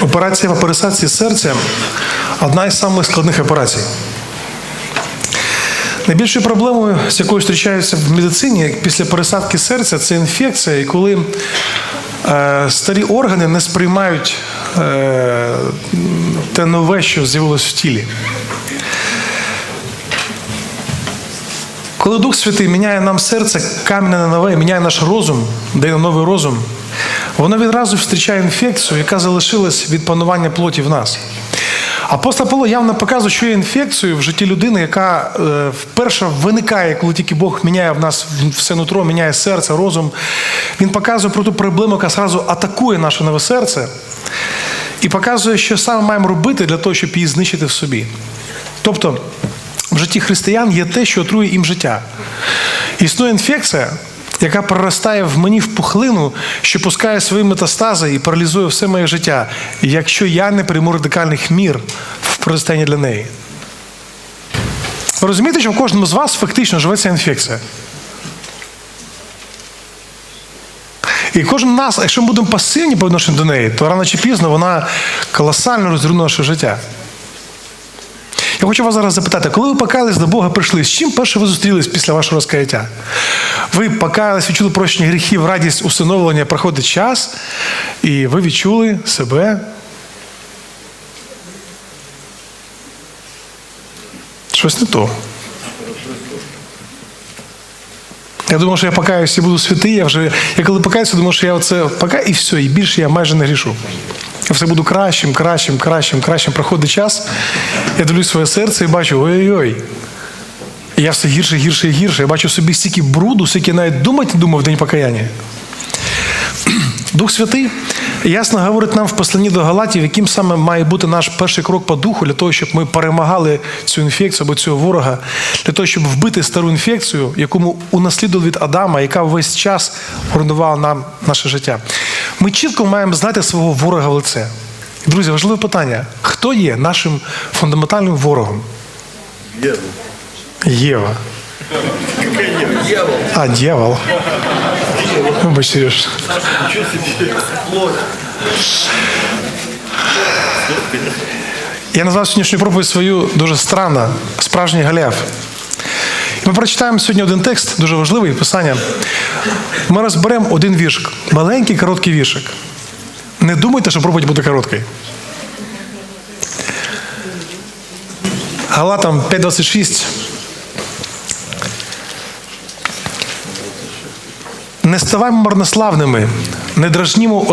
Операція вапоризації серця одна із самих складних операцій. Найбільшою проблемою, з якою зустрічаються в медицині після пересадки серця, це інфекція, і коли е, старі органи не сприймають е, те нове, що з'явилось в тілі. Коли Дух Святий міняє нам серце, кам'яне на нове, міняє наш розум, дає нам новий розум, воно відразу зустрічає інфекцію, яка залишилась від панування плоті в нас. Апостол Павло явно показує, що є інфекцією в житті людини, яка е, вперше виникає, коли тільки Бог міняє в нас все нутро, міняє серце, розум. Він показує про ту проблему, яка зразу атакує наше нове серце, і показує, що саме маємо робити для того, щоб її знищити в собі. Тобто, в житті християн є те, що отрує їм життя. Існує інфекція, яка проростає в мені в пухлину, що пускає свої метастази і паралізує все моє життя, якщо я не прийму радикальних мір в протистоянні для неї. Ви розумієте, що в кожному з вас фактично живе ця інфекція? І кожен нас, якщо ми будемо пасивні по відношенню до неї, то рано чи пізно вона колосально розруйнує наше життя. Я хочу вас зараз запитати, коли ви покаялись до Бога, прийшли, з чим перше ви зустрілись після вашого розкаяття? Ви покаялись, відчули прощення гріхів, радість усиновлення, проходить час, і ви відчули себе. Щось не то. Я думав, що я покаюсь і буду святий. Я вже, я коли покаюся, думав, що я оце покаю, і все, і більше я майже не грішу. Я все буду кращим, кращим, кращим, кращим. Проходить час. Я дивлюсь своє серце і бачу, ой-ой-ой. Я все гірше, гірше і гірше. Я бачу собі стільки бруду, стільки навіть думати думав в день покаяння. Дух Святий ясно говорить нам в посланні до Галатів, яким саме має бути наш перший крок по духу для того, щоб ми перемагали цю інфекцію або цього ворога, для того, щоб вбити стару інфекцію, яку ми унаслідували від Адама, яка весь час руйнувала нам наше життя. Ми чітко маємо знати свого ворога в лице. Друзі, важливе питання: хто є нашим фундаментальним ворогом? Єва. А, дьявол. Вибач, Сереж. Я назвав сьогоднішню проповідь свою дуже странно, справжній Галіаф. Ми прочитаємо сьогодні один текст, дуже важливий писання. Ми розберемо один віршик, маленький короткий віршик. Не думайте, що проповідь буде короткою. Галатам 5.26. Не ставаймо марнославними, не дражнімо